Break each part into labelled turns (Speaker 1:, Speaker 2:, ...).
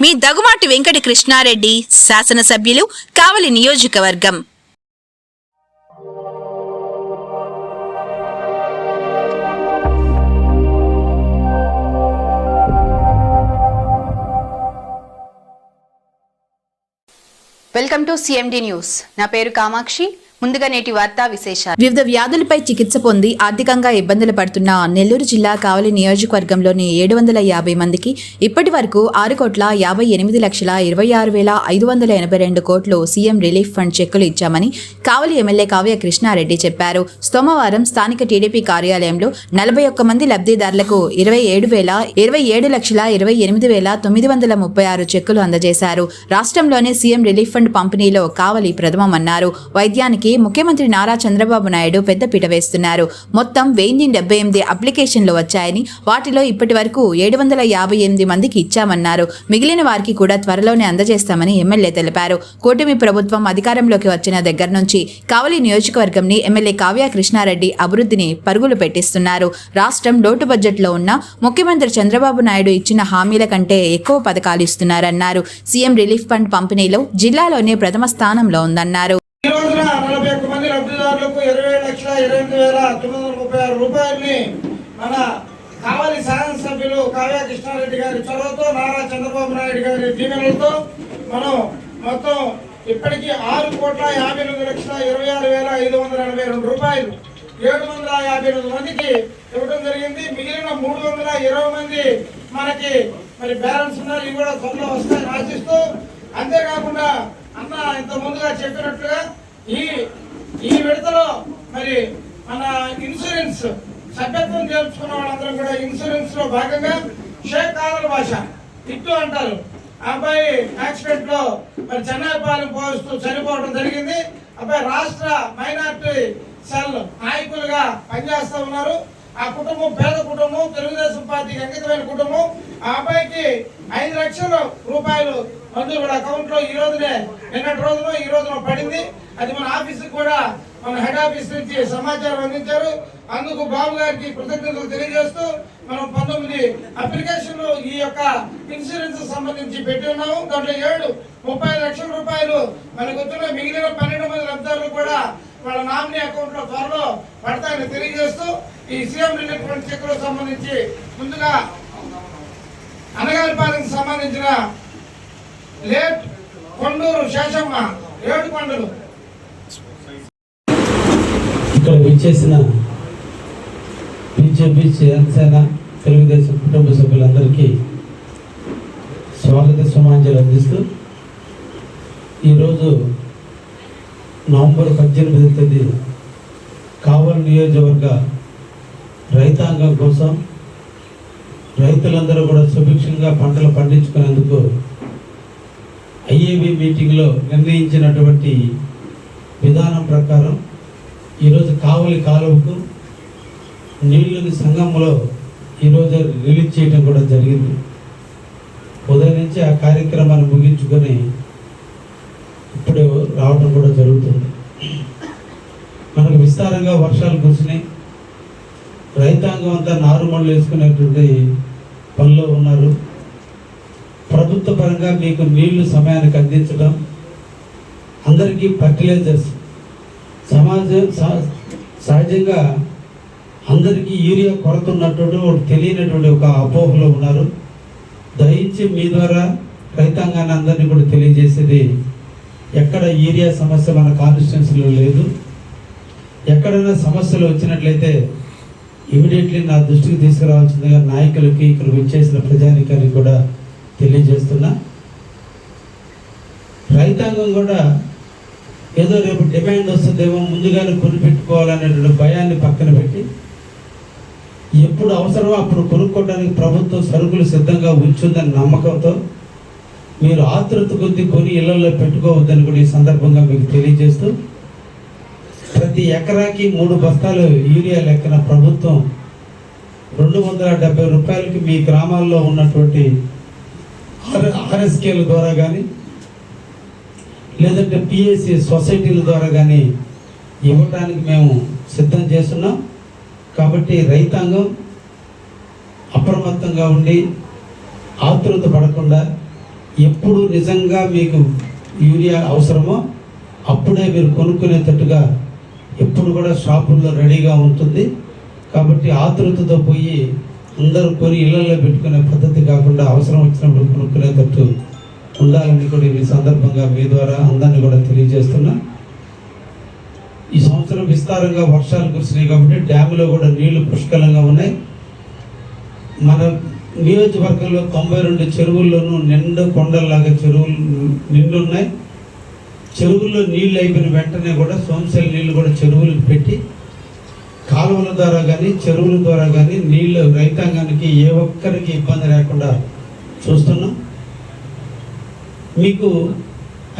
Speaker 1: మీ దగుమాటి వెంకట కృష్ణారెడ్డి శాసనసభ్యులు కావలి నియోజకవర్గం. Welcome to CMD news. నా పేరు కామాక్షి. ముందుగా నేటి వార్తా విశేషాలు. వివిధ వ్యాధులపై చికిత్స పొంది ఆర్థికంగా ఇబ్బందులు పడుతున్న నెల్లూరు జిల్లా కావలి నియోజకవర్గంలోని ఏడు వందల యాభై మందికి ఇప్పటి వరకు ఆరు కోట్ల యాభై ఎనిమిది లక్షల ఇరవై ఆరు వేల ఐదు వందల ఎనభై రెండు కోట్లు సీఎం రిలీఫ్ ఫండ్ చెక్కులు ఇచ్చామని కావలి ఎమ్మెల్యే కావ్య కృష్ణారెడ్డి చెప్పారు. సోమవారం స్థానిక టీడీపీ కార్యాలయంలో నలభై ఒక్క మంది లబ్ధిదారులకు ఇరవై ఏడు వేల ఇరవై ఏడు లక్షల ఇరవై ఎనిమిది వేల తొమ్మిది వందల ముప్పై ఆరు చెక్కులు అందజేశారు. రాష్ట్రంలోనే సీఎం రిలీఫ్ ఫండ్ పంపిణీలో కావలి ప్రథమమన్నారు. వైద్యానికి ముఖ్యమంత్రి నారా చంద్రబాబు నాయుడు పెద్దపీట వేస్తున్నారు. మొత్తం వెయ్యి డెబ్బై ఎనిమిది అప్లికేషన్లు వచ్చాయని వాటిలో ఇప్పటి వరకు ఏడు వందల యాభై ఎనిమిది మందికి ఇచ్చామన్నారు. మిగిలిన వారికి కూడా త్వరలోనే అందజేస్తామని ఎమ్మెల్యే తెలిపారు. కూటమి ప్రభుత్వం అధికారంలోకి వచ్చిన దగ్గర నుంచి కావలి నియోజకవర్గంని ఎమ్మెల్యే కావ్య కృష్ణారెడ్డి అభివృద్ధిని పరుగులు పెట్టిస్తున్నారు. రాష్ట్రం లోటు బడ్జెట్లో ఉన్న ముఖ్యమంత్రి చంద్రబాబు నాయుడు ఇచ్చిన హామీల కంటే ఎక్కువ పథకాలు ఇస్తున్నారన్నారు. సీఎం రిలీఫ్ ఫండ్ పంపిణీలో జిల్లాలోనే ప్రథమ స్థానంలో ఉందన్నారు.
Speaker 2: ఈ రోజున నలభై ఒక్క మంది లబ్ధిదారులకు ఇరవై లక్షల ఇరవై ఎనిమిది వేల తొమ్మిది వందల ముప్పై ఆరు రూపాయలని మన కావలి శాసనసభ్యులు కావ్య కృష్ణారెడ్డి గారి చొరవతో నారా చంద్రబాబు నాయుడు గారి దీవెనలతో మనం మొత్తం ఇప్పటికీ ఆరు కోట్ల యాభై ఎనిమిది లక్షల ఇరవై ఆరు వేల ఐదు వందల ఎనభై రెండు రూపాయలు. ఏడు వందల యాభై ఎనిమిది మందికి ఇవ్వడం జరిగింది. మిగిలిన మూడు వందల ఇరవై మంది మనకి మరి బ్యాలెన్స్ ఉన్నారు. ఇవి కూడా త్వరలో వస్తాయని ఆశిస్తూ అంతేకాకుండా అన్న ఇంత ముందుగా చెప్పినట్లుగా ఈ ఈ విడతలో మరి మన ఇన్సూరెన్స్ సభ్యత్వం చేర్చుకున్న వాళ్ళందరూ కూడా ఇన్సూరెన్స్లో భాగంగా షేక్ ఆదర్ భాష ఇట్టు అంటారు. అబ్బాయి యాక్సిడెంట్లో మరి చెన్నైపాలెం పోస్తూ చనిపోవడం జరిగింది. అబ్బాయి రాష్ట్ర మైనార్టీ సెల్ నాయకులుగా పనిచేస్తూ ఉన్నారు. ఆ కుటుంబం పేద కుటుంబం తెలుగుదేశం పార్టీకి అంకితమైన కుటుంబం. ఆ అబ్బాయికి ఐదు లక్షల రూపాయలు మంజూరు కూడా అకౌంట్లో ఈ రోజునే నిన్నటి రోజున ఈ రోజున పడింది. అది మన ఆఫీస్ కూడా మన హెడ్ ఆఫీస్ నుంచి సమాచారం అందించారు. అందుకు బాబు గారికి కృతజ్ఞతలు తెలియజేస్తూ మనం పంతొమ్మిది అప్లికేషన్లు ఈ యొక్క ఇన్సూరెన్స్ సంబంధించి పెట్టి ఉన్నాము. దాంట్లో ఏడు ముప్పై లక్షల రూపాయలు మనకు వచ్చిన మిగిలిన పన్నెండు మంది లబ్ధారులు కూడా వాళ్ళ నామినీ అకౌంట్లో త్వరలో పడతాయని తెలియజేస్తూ ఈ సీఎం రిలీఫ్ ఫండ్ చెక్కులకు సంబంధించి ముందుగా అనగారిపాలెంకి సంబంధించిన లేట్ కొండూరు శేషమ్మ ఏడు కొండలు.
Speaker 3: ఇక్కడ విచ్చేసిన బీజేపీ జనసేన తెలుగుదేశం కుటుంబ సభ్యులందరికీ స్వాగత సమాంజలు అందిస్తూ ఈరోజు నవంబర్ పద్దెనిమిది తేదీ కావలి నియోజకవర్గ రైతాంగం కోసం రైతులందరూ కూడా సుభిక్షంగా పంటలు పండించుకునేందుకు ఐఏబి మీటింగ్లో నిర్ణయించినటువంటి విధానం ప్రకారం ఈరోజు కావలి కాలువకు నీళ్ళని సంఘంలో ఈరోజు రిలీజ్ చేయడం కూడా జరిగింది. ఉదయం నుంచి ఆ కార్యక్రమాన్ని ముగించుకొని ఇప్పుడు రావడం కూడా జరుగుతుంది. మనకు విస్తారంగా వర్షాలు కురిసినాయి. రైతాంగం అంతా నారుమళ్ళు వేసుకునేటువంటి పనిలో ఉన్నారు. ప్రభుత్వ పరంగా మీకు నీళ్ళు సమయానికి అందించడం అందరికీ ఫర్టిలైజర్స్ సమాజం సహ- సహజంగా అందరికీ యూరియా కొరత ఉన్నటువంటి ఒకటి తెలియనటువంటి ఒక అపోహలో ఉన్నారు. దయించి మీ ద్వారా రైతాంగాన్ని అందరినీ కూడా తెలియజేసేది ఎక్కడ ఏరియా సమస్య మన కాన్స్టిట్యున్సీలో లేదు. ఎక్కడైనా సమస్యలు వచ్చినట్లయితే ఇమీడియట్లీ నా దృష్టికి తీసుకురావాల్సిందిగా నాయకులకి ఇక్కడ విచ్చేసిన ప్రజానికానికి కూడా తెలియజేస్తున్నా. రైతాంగం కూడా ఏదో రేపు డిమాండ్ వస్తుందేమో ముందుగానే కొనిపెట్టుకోవాలనేటువంటి భయాన్ని పక్కన పెట్టి ఎప్పుడు అవసరమో అప్పుడు కొనుక్కోవడానికి ప్రభుత్వం సరుకులు సిద్ధంగా ఉంచుందనే నమ్మకంతో మీరు ఆతృత కొద్ది కొని ఇళ్ళలో పెట్టుకోవద్దని కూడా ఈ సందర్భంగా మీకు తెలియజేస్తూ ప్రతి ఎకరాకి మూడు బస్తాలు యూరియా లెక్కన ప్రభుత్వం రెండు వందల డెబ్బై రూపాయలకి మీ గ్రామాల్లో ఉన్నటువంటి ఆర్ ఆర్ఎస్కేల ద్వారా కానీ లేదంటే పిఎస్సి సొసైటీల ద్వారా కానీ ఇవ్వటానికి మేము సిద్ధం చేస్తున్నాం. కాబట్టి రైతాంగం అప్రమత్తంగా ఉండి ఆతృత పడకుండా ఎప్పుడు నిజంగా మీకు యూరియా అవసరమో అప్పుడే మీరు కొనుక్కునేటట్టుగా ఎప్పుడు కూడా షాపుల్లో రెడీగా ఉంటుంది. కాబట్టి ఆతృతతో పోయి అందరూ కొని ఇళ్ళలో పెట్టుకునే పద్ధతి కాకుండా అవసరం వచ్చినప్పుడు కొనుక్కునేటట్టు ఉండాలని కూడా ఈ సందర్భంగా మీ ద్వారా అందరినీ కూడా తెలియజేస్తున్నా. ఈ సంవత్సరం విస్తారంగా వర్షాలు కురిసినాయి కాబట్టి డ్యాములో కూడా నీళ్ళు పుష్కలంగా ఉన్నాయి. మన నియోజకవర్గంలో తొంభై రెండు చెరువుల్లోనూ నిండు కొండల్లాగా చెరువులు నిండున్నాయి. చెరువుల్లో నీళ్ళు అయిపోయిన వెంటనే కూడా సోమశల నీళ్ళు కూడా చెరువులు పెట్టి కాలువల ద్వారా కానీ చెరువుల ద్వారా కానీ నీళ్ళు రైతాంగానికి ఏ ఒక్కరికి ఇబ్బంది లేకుండా చూస్తున్నాం. మీకు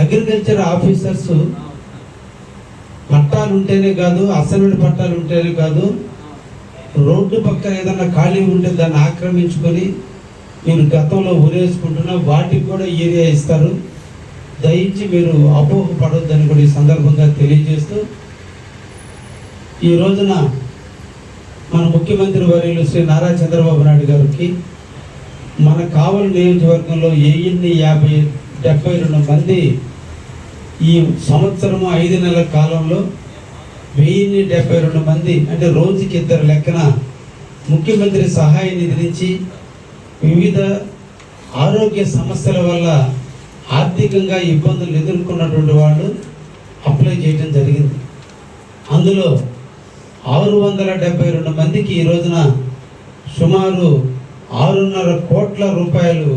Speaker 3: అగ్రికల్చర్ ఆఫీసర్స్ పట్టాలు ఉంటేనే కాదు అసలు పట్టాలు ఉంటేనే కాదు రోడ్డు పక్కన ఏదన్నా ఖాళీ ఉంటే దాన్ని ఆక్రమించుకొని మీరు గతంలో ఉరేసుకుంటున్నా వాటికి కూడా ఏరియా ఇస్తారు. దయించి మీరు అపోహ పడొద్దని కూడా ఈ సందర్భంగా తెలియజేస్తూ ఈ రోజున మన ముఖ్యమంత్రి వర్యులు శ్రీ నారా చంద్రబాబు నాయుడు గారికి మన కావలి నియోజకవర్గంలో ఎన్ని యాభై డెబ్బై రెండు మంది ఈ సంవత్సరము ఐదు నెలల కాలంలో వెయ్యిన్ని డెబ్బై రెండు మంది అంటే రోజుకి ఇద్దరు లెక్కన ముఖ్యమంత్రి సహాయ నిధి నుంచి వివిధ ఆరోగ్య సమస్యల వల్ల ఆర్థికంగా ఇబ్బందులు ఎదుర్కొన్నటువంటి వాళ్ళు అప్లై చేయడం జరిగింది. అందులో ఆరు వందల డెబ్బై రెండు మందికి ఈ రోజున సుమారు ఆరున్నర కోట్ల రూపాయలు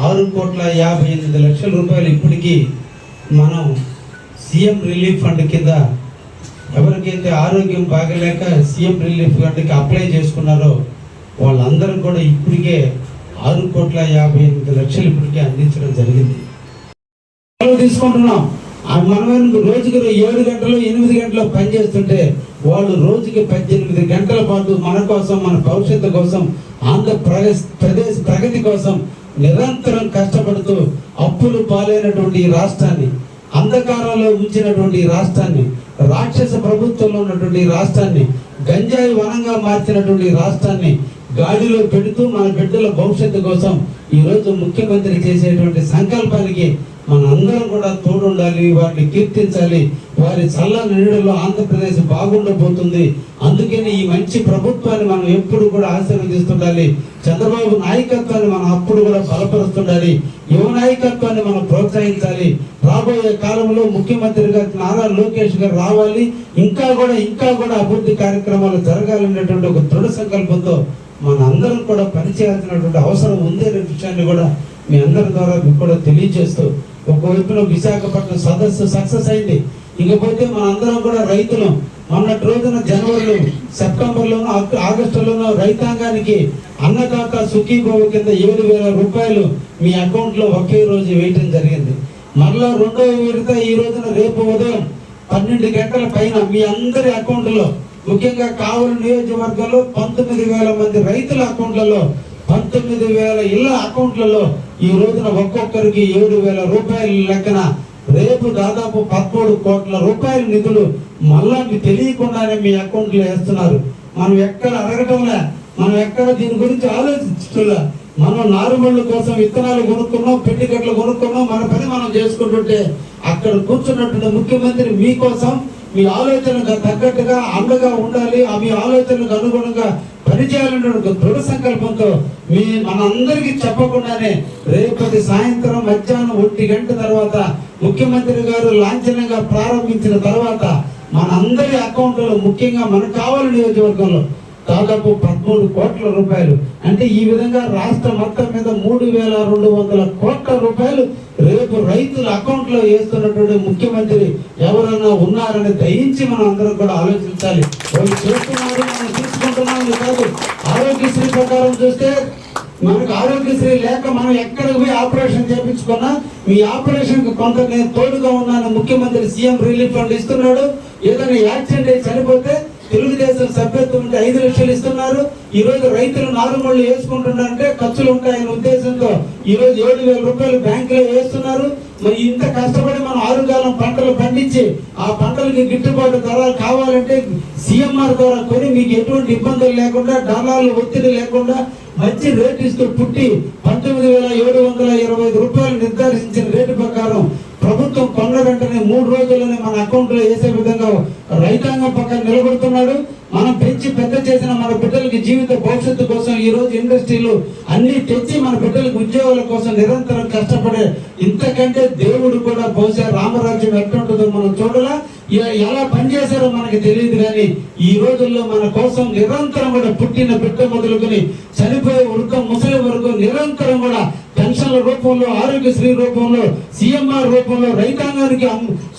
Speaker 3: ఆరు కోట్ల యాభై ఎనిమిది లక్షల రూపాయలు ఇప్పటికీ మనం సీఎం రిలీఫ్ ఫండ్ కింద ఎవరికైతే ఆరోగ్యం బాగలేక సీఎం రిలీఫ్ ఫండ్కి అప్లై చేసుకున్నారో వాళ్ళందరూ కూడా ఇప్పటికే ఆరు కోట్ల యాభై ఎనిమిది లక్షలు ఇప్పటికే అందించడం జరిగింది. తీసుకుంటున్నాం. ఆ మనవరకు రోజుకి ఏడు గంటలు ఎనిమిది గంటలు పనిచేస్తుంటే వాళ్ళు రోజుకి పద్దెనిమిది గంటల పాటు మన కోసం మన భవిష్యత్తు కోసం ఆంధ్రప్రదేశ్ ప్రదేశ్ ప్రగతి కోసం నిరంతరం కష్టపడుతూ అప్పులు పాలైనటువంటి ఈ రాష్ట్రాన్ని అంధకారంలో ఉంచినటువంటి ఈ రాష్ట్రాన్ని రాక్షస ప్రభుత్వంలో ఉన్నటువంటి రాష్ట్రాన్ని గంజాయి వనంగా మార్చినటువంటి రాష్ట్రాన్ని గాడిలో పెడుతూ మన బిడ్డల భవిష్యత్తు కోసం ఈరోజు ముఖ్యమంత్రి చేసేటువంటి సంకల్పానికి మన అందరం కూడా తోడుండాలి వారిని కీర్తించాలి. వారి చల్లని నీడలో ఆంధ్రప్రదేశ్ బాగుండబోతుంది. అందుకని ఈ మంచి ప్రభుత్వాన్ని మనం ఎప్పుడు కూడా ఆశీర్వదిస్తుండాలి. చంద్రబాబు నాయకత్వాన్ని మనం అప్పుడు కూడా బలపరుస్తుండాలి. యువ నాయకత్వాన్ని మనం ప్రోత్సహించాలి. రాబోయే కాలంలో ముఖ్యమంత్రిగా నారా లోకేష్ గారు రావాలి. ఇంకా కూడా ఇంకా కూడా అభివృద్ధి కార్యక్రమాలు జరగాలనేటువంటి ఒక దృఢ సంకల్పంతో మన అందరం కూడా పనిచేయాల్సినటువంటి అవసరం ఉంది అనే విషయాన్ని కూడా మీ అందరి ద్వారా మీకు కూడా తెలియజేస్తూ ఒకవైపులో విశాఖపట్నం సదస్సు సక్సెస్ అయింది. ఇకపోతే మన అందరం కూడా రైతులు. మొన్నటి రోజున జనవరిలో సెప్టెంబర్లోనూ ఆగస్టులోనూ రైతాంగానికి అన్నదాత సుఖీభవ కింద ఏడు వేల రూపాయలు మీ అకౌంట్లో ఒకే రోజు వేయటం జరిగింది. మరలా రెండో విడత ఈ రోజున రేపు ఉదయం పన్నెండు గంటల పైన మీ అందరి అకౌంట్లో ముఖ్యంగా కావలి నియోజకవర్గంలో పంతొమ్మిది వేల మంది రైతుల అకౌంట్లలో పంతొమ్మిది వేల ఇళ్ళ అకౌంట్లలో ఈ రోజున ఒక్కొక్కరికి ఏడు వేల రూపాయల లెక్కన రేపు దాదాపు పదమూడు కోట్ల రూపాయల నిధులు మళ్ళీ తెలియకుండానే మీ అకౌంట్లో వేస్తున్నారు. మనం ఎక్కడ అడగటంలే. మనం ఎక్కడ దీని గురించి ఆలోచించలే మనం నారుమళ్ళ కోసం విత్తనాలు కొనుక్కున్నాం పెట్టికట్లు కొనుక్కున్నాం మన పని మనం చేసుకుంటుంటే అక్కడ కూర్చున్నటువంటి ముఖ్యమంత్రి మీకోసం మీ ఆలోచనకు తగ్గట్టుగా అండగా ఉండాలి ఆ మీ ఆలోచనలకు అనుగుణంగా పనిచేయాలనే దృఢ సంకల్పంతో మీ మనందరికీ చెప్పకుండానే రేపటి సాయంత్రం మధ్యాహ్నం ఒంటి గంట తర్వాత ముఖ్యమంత్రి గారు లాంఛనంగా ప్రారంభించిన తర్వాత మనందరి అకౌంట్లో ముఖ్యంగా మనకు కావాలి నియోజకవర్గంలో దాదాపు పదమూడు కోట్ల రూపాయలు. అంటే ఈ విధంగా రాష్ట్ర మొత్తం మీద మూడు వేల రెండు వందల కోట్ల రూపాయలు రేపు రైతుల అకౌంట్లో వేస్తున్నటువంటి ముఖ్యమంత్రి ఎవరైనా ఉన్నారని దయించి మనం అందరం కూడా ఆలోచించాలి. వాళ్ళు చేస్తున్నారు మనం తీసుకుంటున్నామని కాదు. ఆరోగ్యశ్రీ ప్రకారం చూస్తే మనకు ఆరోగ్యశ్రీ లేక మనం ఎక్కడికి పోయి ఆపరేషన్ చేయించుకున్నా మీ ఆపరేషన్కి కొంత నేను తోడుగా ఉన్నాను ముఖ్యమంత్రి సీఎం రిలీఫ్ ఫండ్ ఇస్తున్నాడు. ఏదైనా యాక్సిడెంట్ అయి చనిపోతే తెలుగుదేశం సభ్యత్వం ఉంటే ఐదు లక్షలు ఇస్తున్నారు. ఈ రోజు రైతులు నాలుగు వేసుకుంటున్నారంటే ఖర్చులు ఉంటాయనే ఉద్దేశంతో ఈ రోజు ఏడు వేల రూపాయలు బ్యాంకులో వేస్తున్నారు. మరి ఇంత కష్టపడి మనం ఆరుగాలం పంటలు పండించి ఆ పంటలకి గిట్టుబాటు ధర కావాలంటే సిఎంఆర్ ద్వారా కొని మీకు ఎటువంటి ఇబ్బందులు లేకుండా డాలర్లు ఒత్తిడి లేకుండా మంచి రేటు ఇస్తూ పుట్టి పంతొమ్మిది వేల ఏడు వందల ఇరవై ఐదు రూపాయలు నిర్ధారించిన రేటు ప్రకారం ప్రభుత్వం కొన్న వెంటనే మూడు రోజుల్లోనే మన అకౌంట్లో వేసే విధంగా రైతాంగం పక్కన నిలబడుతున్నాడు. మనం పెంచి పెద్ద చేసిన మన బిడ్డలకి జీవిత భవిష్యత్తు కోసం ఈ రోజు ఇండస్ట్రీలు అన్ని తెచ్చి మన బిడ్డలకు ఉద్యోగాల కోసం నిరంతరం కష్టపడే ఇంతకంటే దేవుడు కూడా బహుశా రామరాజ్యం ఎట్టుంటుందో మనం చూడలా. ఇలా ఎలా పనిచేశారో మనకి తెలియదు కానీ ఈ రోజుల్లో మన కోసం నిరంతరం కూడా పుట్టిన బిడ్డ మొదలుకొని చనిపోయే వరకు ముసలి వరకు నిరంతరం కూడా పెన్షన్ల రూపంలో ఆరోగ్యశ్రీ రూపంలో సిఎంఆర్ రూపంలో రైతాంగానికి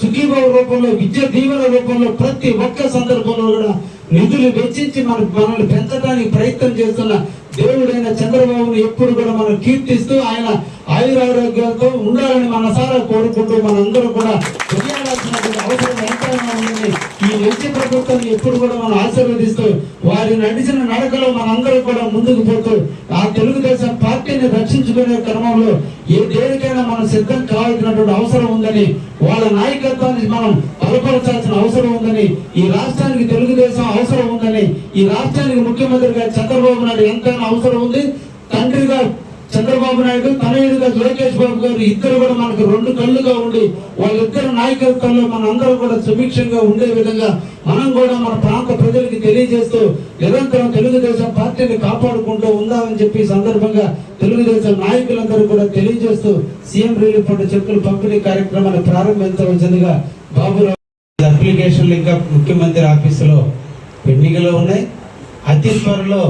Speaker 3: సుఖీభావ రూపంలో విద్య దీవెన రూపంలో ప్రతి ఒక్క సందర్భంలో కూడా నిధులు వెచ్చించి మన మనల్ని పెంచడానికి ప్రయత్నం చేస్తున్న దేవుడైన చంద్రబాబును ఎప్పుడు కూడా మనం కీర్తిస్తూ ఆయన ఆయురారోగ్యంతో ఉండాలని మనసారా కోరుకుంటూ మనందరూ కూడా అవసరం ఎంతైనా ఉందని ఈ మంచి ప్రభుత్వం ఎప్పుడు కూడా మనం ఆశీర్వదిస్తూ వారి నడిచిన నడకలో మనందరూ కూడా ముందుకు పోతూ ఆ తెలుగుదేశం పార్టీని రక్షించుకునే క్రమంలో ఏ దేనికైనా మనం సిద్ధం కావాల్సినటువంటి అవసరం ఉందని వాళ్ళ నాయకత్వాన్ని మనం బలపరచాల్సిన అవసరం ఉందని ఈ రాష్ట్రానికి తెలుగుదేశం అవసరం ఉందని ఈ రాష్ట్రానికి ముఖ్యమంత్రిగా చంద్రబాబు నాయుడు ఎంతైనా అవసరం ఉంది. తండ్రిగా చంద్రబాబు నాయుడు తనయుడుగా లోకేష్ బాబు గారు ఇద్దరు కూడా మనకు రెండు కళ్ళుగా ఉండి వాళ్ళిద్దరు నాయకత్వంలో మన అందరూ కూడా సుభిక్షంగా ఉండే విధంగా మనం కూడా మన ప్రాంత ప్రజలకి తెలియజేస్తూ నిరంతరం తెలుగుదేశం పార్టీని కాపాడుకుంటూ ఉందామని చెప్పి సందర్భంగా తెలుగుదేశం నాయకులందరూ కూడా తెలియజేస్తూ సీఎం రిలీఫ్ ఫండ్ చెక్కులు పంపిణీ కార్యక్రమాన్ని ప్రారంభించవలసిందిగా బాబురావు అప్లికేషన్లు ఇంకా ముఖ్యమంత్రి ఆఫీసులో పెండింగ్లో ఉన్నాయి. అతి త్వరలో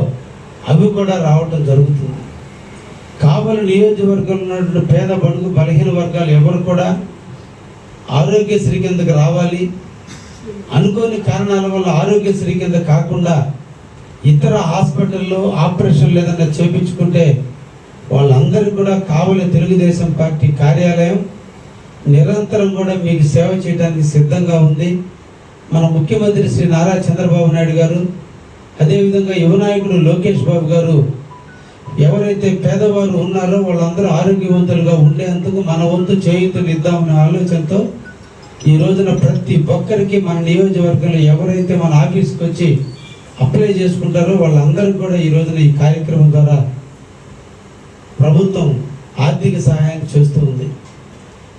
Speaker 3: అవి కూడా రావటం జరుగుతుంది. కావలి నియోజకవర్గంలో ఉన్నటువంటి పేద బడుగు బలహీన వర్గాలు ఎవరు కూడా ఆరోగ్యశ్రీ కిందకి రావాలి. అనుకోని కారణాల వల్ల ఆరోగ్యశ్రీ కింద కాకుండా ఇతర హాస్పిటల్లో ఆపరేషన్లు ఏదైనా చేపించుకుంటే వాళ్ళందరూ కూడా కావలి తెలుగుదేశం పార్టీ కార్యాలయం నిరంతరం కూడా మీకు సేవ చేయడానికి సిద్ధంగా ఉంది. మన ముఖ్యమంత్రి శ్రీ నారా చంద్రబాబు నాయుడు గారు అదేవిధంగా యువనాయకుడు లోకేష్ బాబు గారు ఎవరైతే పేదవారు ఉన్నారో వాళ్ళందరూ ఆరోగ్యవంతులుగా ఉండేందుకు మన వంతు చేయుతులు ఇద్దామనే ఆలోచనతో ఈ రోజున ప్రతి ఒక్కరికి మన నియోజకవర్గంలో ఎవరైతే మన ఆఫీస్కి వచ్చి అప్లై చేసుకుంటారో వాళ్ళందరికీ కూడా ఈ రోజున ఈ కార్యక్రమం ద్వారా ప్రభుత్వం ఆర్థిక సహాయం చేస్తూ ఉంది.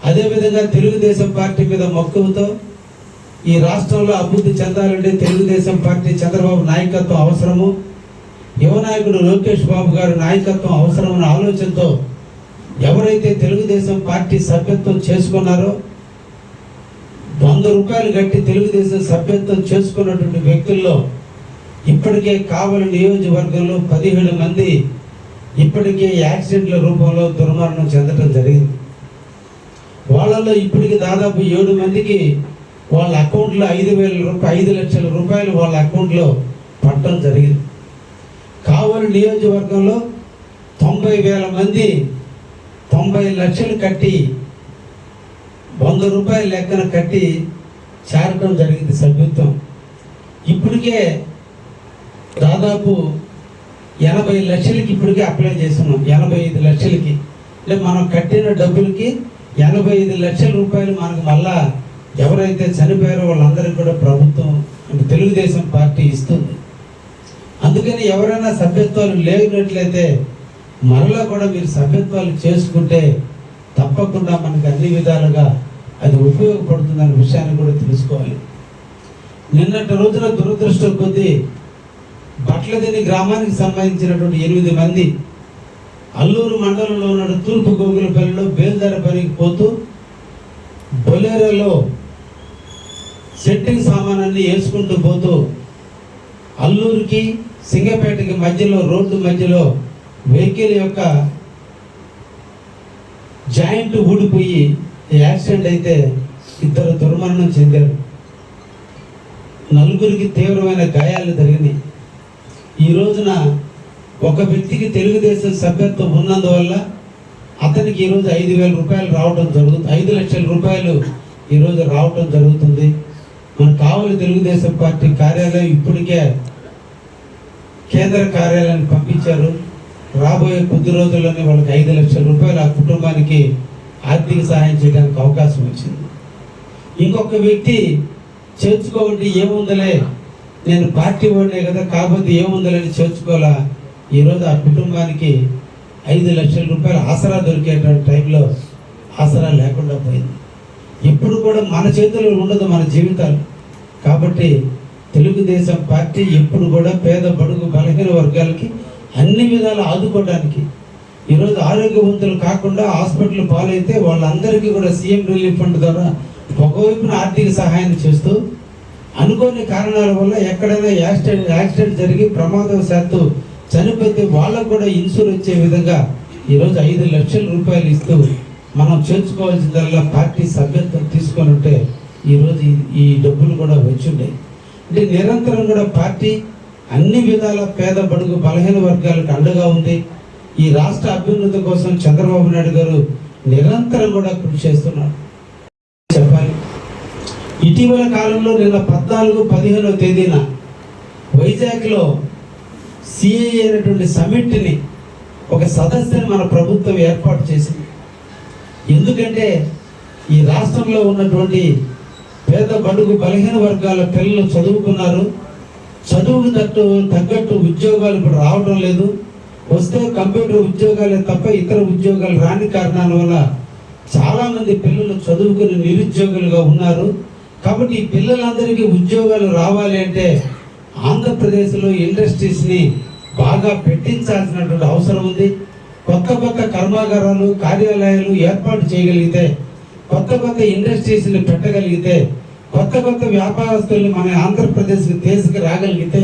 Speaker 3: అదేవిధంగా తెలుగుదేశం పార్టీ మీద మక్కువతో ఈ రాష్ట్రంలో అభివృద్ధి చెందాలంటే తెలుగుదేశం పార్టీ చంద్రబాబు నాయకత్వం అవసరము. యువ నాయకుడు లోకేష్ బాబు గారి నాయకత్వం అవసరమైన ఆలోచనతో ఎవరైతే తెలుగుదేశం పార్టీ సభ్యత్వం చేసుకున్నారో వంద రూపాయలు కట్టి తెలుగుదేశం సభ్యత్వం చేసుకున్నటువంటి వ్యక్తుల్లో ఇప్పటికే కావలి నియోజకవర్గంలో పదిహేడు మంది ఇప్పటికే యాక్సిడెంట్ల రూపంలో దుర్మరణం చెందడం జరిగింది. వాళ్ళలో ఇప్పటికి దాదాపు ఏడు మందికి వాళ్ళ అకౌంట్లో ఐదు వేల రూపాయలు ఐదు లక్షల రూపాయలు వాళ్ళ అకౌంట్లో పట్టడం జరిగింది. కావలి నియోజకవర్గంలో తొంభై వేల మంది తొంభై లక్షలు కట్టి వంద రూపాయల లెక్కన కట్టి చేరడం జరిగింది సభ్యత్వం. ఇప్పటికే దాదాపు ఎనభై లక్షలకి ఇప్పటికే అప్లై చేస్తున్నాం. ఎనభై ఐదు లక్షలకి. అంటే మనం కట్టిన డబ్బులకి ఎనభై ఐదు లక్షల రూపాయలు మనకు మళ్ళా ఎవరైతే చనిపోయారో వాళ్ళందరికీ కూడా ప్రభుత్వం అంటే తెలుగుదేశం పార్టీ ఇస్తుంది. అందుకని ఎవరైనా సభ్యత్వాలు లేనట్లయితే మరలా కూడా మీరు సభ్యత్వాలు చేసుకుంటే తప్పకుండా మనకు అన్ని విధాలుగా అది ఉపయోగపడుతుందనే విషయాన్ని కూడా తెలుసుకోవాలి. నిన్నటి రోజున దురదృష్టం కొద్దీ బట్లదిని గ్రామానికి సంబంధించినటువంటి ఎనిమిది మంది అల్లూరు మండలంలో ఉన్న తూర్పు గోగులపల్లిలో బేల్దార పనికి పోతూ బొలేరోలో సెట్టింగ్ సామానాన్ని వేసుకుంటూ పోతూ అల్లూరికి సింగపేటకి మధ్యలో రోడ్డు మధ్యలో వెహికల్ యొక్క జాయింట్ ఊడిపోయి యాక్సిడెంట్ అయితే ఇద్దరు దుర్మరణం చెందారు. నలుగురికి తీవ్రమైన గాయాలు జరిగినాయి ఈ రోజున ఒక వ్యక్తికి తెలుగుదేశం సభ్యత్వం ఉన్నందువల్ల అతనికి ఈరోజు ఐదు వేల రూపాయలు రావడం జరుగుతుంది. ఐదు లక్షల రూపాయలు ఈరోజు రావడం జరుగుతుంది. మన కావలి తెలుగుదేశం పార్టీ కార్యాలయం ఇప్పటికే కేంద్ర కార్యాలయాన్ని పంపించారు. రాబోయే కొద్ది రోజుల్లోనే వాళ్ళకి ఐదు లక్షల రూపాయలు ఆ కుటుంబానికి ఆర్థిక సహాయం చేయడానికి అవకాశం వచ్చింది. ఇంకొక వ్యక్తి చేర్చుకోవండి ఏముందలే? నేను పార్టీ వాడినే కదా కాకపోతే ఏముందలని చేర్చుకోవాలా? ఈరోజు ఆ కుటుంబానికి ఐదు లక్షల రూపాయలు ఆసరా దొరికేటువంటి టైంలో ఆసరా లేకుండా పోయింది. ఎప్పుడు కూడా మన చేతుల్లో ఉండదు మన జీవితాలు. కాబట్టి తెలుగుదేశం పార్టీ ఎప్పుడు కూడా పేద బడుగు బలహీన వర్గాలకి అన్ని విధాలు ఆదుకోవడానికి ఈరోజు ఆరోగ్యవంతులు కాకుండా హాస్పిటల్ పాలైతే వాళ్ళందరికీ కూడా సీఎం రిలీఫ్ ఫండ్ ద్వారా ఒకవైపున ఆర్థిక సహాయం చేస్తూ అనుకోని కారణాల వల్ల ఎక్కడైనా యాక్సిడెంట్ యాక్సిడెంట్ జరిగి ప్రమాదవశాత్తు చనిపోతే వాళ్ళకు కూడా ఇన్సూరెన్స్ వచ్చే విధంగా ఈరోజు ఐదు లక్షల రూపాయలు ఇస్తూ మనం చేర్చుకోవాల్సిందల్లా పార్టీ సభ్యత్వం తీసుకొని ఉంటే ఈరోజు ఈ- ఈ డబ్బులు కూడా వచ్చి ఉండేవి అంటే నిరంతరం కూడా పార్టీ అన్ని విధాల పేద బడుగు బలహీన వర్గాలకు అండగా ఉంది. ఈ రాష్ట్ర అభ్యున్నతి కోసం చంద్రబాబు నాయుడు గారు నిరంతరం కూడా కృషి చేస్తున్నారు. చెప్పాలి. ఇటీవల కాలంలో నిన్న పద్నాలుగు పదిహేనవ తేదీన వైజాగ్లో సిఐ అయినటువంటి సమిట్ని ఒక సదస్సుని మన ప్రభుత్వం ఏర్పాటు చేసింది. ఎందుకంటే ఈ రాష్ట్రంలో ఉన్నటువంటి పేద బడుగు బలహీన వర్గాల పిల్లలు చదువుకున్నారు. చదువుకు తట్టు తగ్గట్టు ఉద్యోగాలు ఇప్పుడు రావడం లేదు. వస్తే కంప్యూటర్ ఉద్యోగాలే తప్ప ఇతర ఉద్యోగాలు రాని కారణాల వల్ల చాలామంది పిల్లలు చదువుకుని నిరుద్యోగులుగా ఉన్నారు. కాబట్టి ఈ పిల్లలందరికీ ఉద్యోగాలు రావాలి అంటే ఆంధ్రప్రదేశ్లో ఇండస్ట్రీస్ని బాగా పెట్టించాల్సినటువంటి అవసరం ఉంది. కొత్త కొత్త కర్మాగారాలు కార్యాలయాలు ఏర్పాటు చేయగలిగితే కొత్త కొత్త ఇండస్ట్రీస్ని పెట్టగలిగితే కొత్త కొత్త వ్యాపారస్తుల్ని మన ఆంధ్రప్రదేశ్కి తీసుకు రాగలిగితే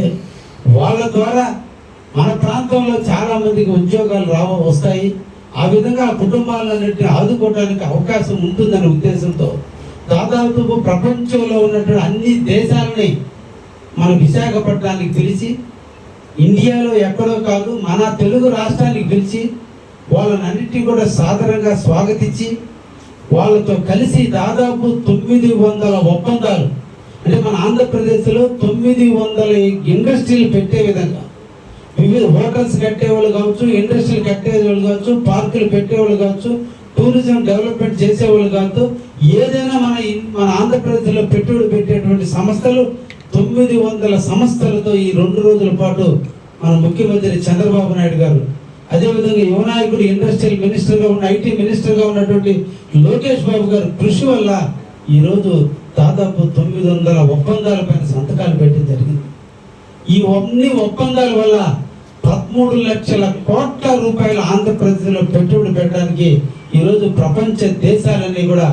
Speaker 3: వాళ్ళ ద్వారా మన ప్రాంతంలో చాలామందికి ఉద్యోగాలు రావ వస్తాయి. ఆ విధంగా ఆ కుటుంబాలన్నింటినీ ఆదుకోవడానికి అవకాశం ఉంటుందనే ఉద్దేశంతో దాదాపు ప్రపంచంలో ఉన్నటువంటి అన్ని దేశాలని మన విశాఖపట్నానికి పిలిచి ఇండియాలో ఎక్కడో కాదు మన తెలుగు రాష్ట్రానికి పిలిచి వాళ్ళని అన్నిటినీ కూడా సాధారణంగా స్వాగతించి వాళ్ళతో కలిసి దాదాపు తొమ్మిది వందల ఒప్పందాలు. అంటే మన ఆంధ్రప్రదేశ్లో తొమ్మిది వందల ఇండస్ట్రీలు పెట్టే విధంగా. వివిధ హోటల్స్ కట్టేవాళ్ళు కావచ్చు ఇండస్ట్రీలు కట్టేవాళ్ళు కావచ్చు పార్కులు పెట్టేవాళ్ళు కావచ్చు టూరిజం డెవలప్మెంట్ చేసేవాళ్ళు కావచ్చు ఏదైనా మన మన ఆంధ్రప్రదేశ్లో పెట్టుబడి పెట్టేటువంటి సంస్థలు తొమ్మిది వందల సంస్థలతో ఈ రెండు రోజుల పాటు మన ముఖ్యమంత్రి చంద్రబాబు నాయుడు గారు అదేవిధంగా యువనాయకుడు ఇండస్ట్రియల్ మినిస్టర్గా ఉన్న ఐటీ మినిస్టర్గా ఉన్నటువంటి లోకేష్ బాబు గారు కృషి వల్ల ఈరోజు దాదాపు తొమ్మిది వందల ఒప్పందాల పైన సంతకాలు పెట్టడం జరిగింది. ఈ అన్ని ఒప్పందాల వల్ల పదమూడు లక్షల కోట్ల రూపాయలు ఆంధ్రప్రదేశ్లో పెట్టుబడి పెట్టడానికి ఈరోజు ప్రపంచ దేశాలన్నీ కూడా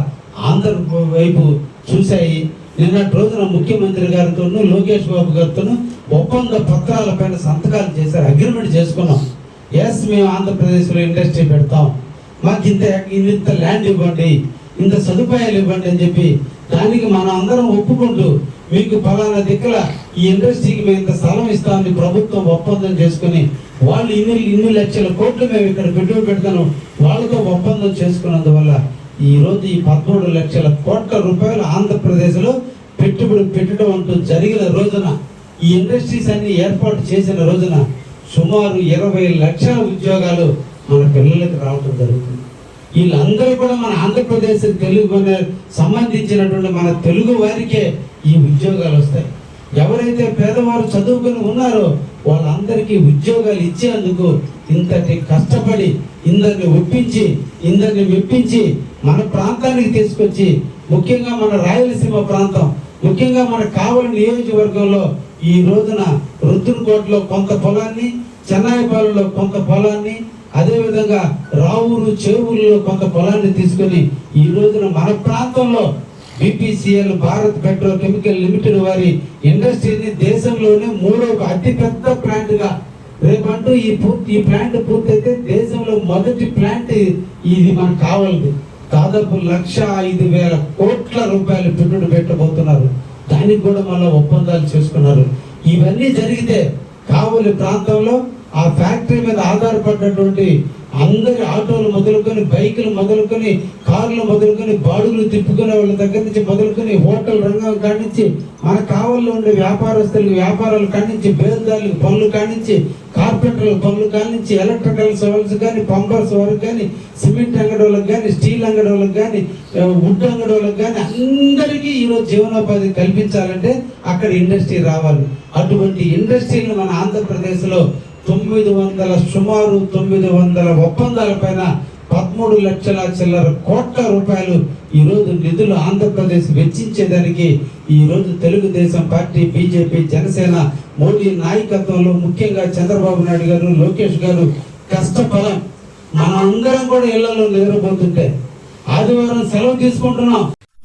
Speaker 3: ఆంధ్ర వైపు చూశాయి. నిన్నటి రోజున ముఖ్యమంత్రి గారితోనూ లోకేష్ బాబు గారితోనూ ఒప్పంద పత్రాల పైన సంతకాలు చేశారు అగ్రిమెంట్ చేసుకున్నాం. ఎస్ మేము ఆంధ్రప్రదేశ్లో ఇండస్ట్రీ పెడతాం. మాకు ఇంత ఇంత ల్యాండ్ ఇవ్వండి ఇంత సదుపాయాలు ఇవ్వండి అని చెప్పి దానికి మనం అందరం ఒప్పుకుంటూ మీకు ఫలానా దిక్కుల ఈ ఇండస్ట్రీకి మేము ఇంత స్థలం ఇస్తామని ప్రభుత్వం ఒప్పందం చేసుకుని వాళ్ళు ఇన్ని ఇన్ని లక్షల కోట్లు మేము ఇక్కడ పెట్టుబడి పెడతాను వాళ్ళతో ఒప్పందం చేసుకున్నందువల్ల ఈరోజు ఈ పదమూడు లక్షల కోట్ల రూపాయలు ఆంధ్రప్రదేశ్లో పెట్టుబడి పెట్టడం అంటూ జరిగిన రోజున ఈ ఇండస్ట్రీస్ అన్ని ఏర్పాటు చేసిన రోజున సుమారు ఇరవై లక్షల ఉద్యోగాలు మన పిల్లలకి రావటం జరుగుతుంది. వీళ్ళందరూ కూడా మన ఆంధ్రప్రదేశ్ తెలుగు సంబంధించినటువంటి మన తెలుగు వారికే ఈ ఉద్యోగాలు వస్తాయి. ఎవరైతే పేదవారు చదువుకుని ఉన్నారో వాళ్ళందరికీ ఉద్యోగాలు ఇచ్చేందుకు ఇంతటి కష్టపడి ఇందరిని ఒప్పించి ఇందరిని మెప్పించి మన ప్రాంతానికి తీసుకొచ్చి ముఖ్యంగా మన రాయలసీమ ప్రాంతం ముఖ్యంగా మన కావలి నియోజకవర్గంలో ఈ రోజున రుద్రకోటలో కొంత పొలాన్ని చెన్నాయిపాలెంలో కొంత పొలాన్ని అదేవిధంగా రావురు చేవూరులో కొంత పొలాన్ని తీసుకొని ఈ రోజున మన ప్రాంతంలో BPCL Bharat petro chemical limited వారి ఇండస్ట్రీని దేశంలోనే మూడో అతిపెద్ద ప్లాంట్గా రేపంటూ ఈ పూర్తి ఈ ప్లాంట్ పూర్తయితే దేశంలో మొదటి ప్లాంట్ ఇది మనకు కావాలి దాదాపు లక్ష ఐదు వేల కోట్ల రూపాయలు పెట్టుబడి పెట్టబోతున్నారు. దానికి కూడా మళ్ళీ ఒప్పందాలు చేసుకున్నారు. ఇవన్నీ జరిగితే కావలి ప్రాంతంలో ఆ ఫ్యాక్టరీ మీద ఆధారపడినటువంటి అందరి ఆటోలు మొదలుకొని బైకులు మొదలుకొని కార్లు మొదలుకొని బాడుగులు తిప్పుకునే వాళ్ళ దగ్గర నుంచి మొదలుకొని హోటల్ రంగం కానించి మన కావల్లో ఉండే వ్యాపారస్తులకు వ్యాపారాలు కానించి బేల్దారులకు పనులు కానించి కార్పెంటర్ల పనులు కానించి ఎలక్ట్రికల్ సోల్స్ కానీ పంపర్స్ వరకు కానీ సిమెంట్ అంగడి వాళ్ళకి కానీ స్టీల్ అంగడి వాళ్ళకి కానీ వుడ్ అంగడి వాళ్ళకి కానీ అందరికీ ఈరోజు జీవనోపాధి కల్పించాలంటే అక్కడ ఇండస్ట్రీ రావాలి. అటువంటి ఇండస్ట్రీని మన ఆంధ్రప్రదేశ్లో తొమ్మిది వందల సుమారు తొమ్మిది వందల ఒప్పందాల పైన పదమూడు లక్షల చిల్లర కోట్ల రూపాయలు ఈ రోజు నిధులు ఆంధ్రప్రదేశ్ వెచ్చించేదానికి ఈరోజు తెలుగుదేశం పార్టీ బీజేపీ జనసేన మోడీ నాయకత్వంలో ముఖ్యంగా చంద్రబాబు నాయుడు గారు లోకేష్ గారు కష్టఫలం. మన అందరం కూడా ఇళ్ళలో నిద్రపోతుంటే ఆదివారం సెలవు తీసుకుంటున్నాం.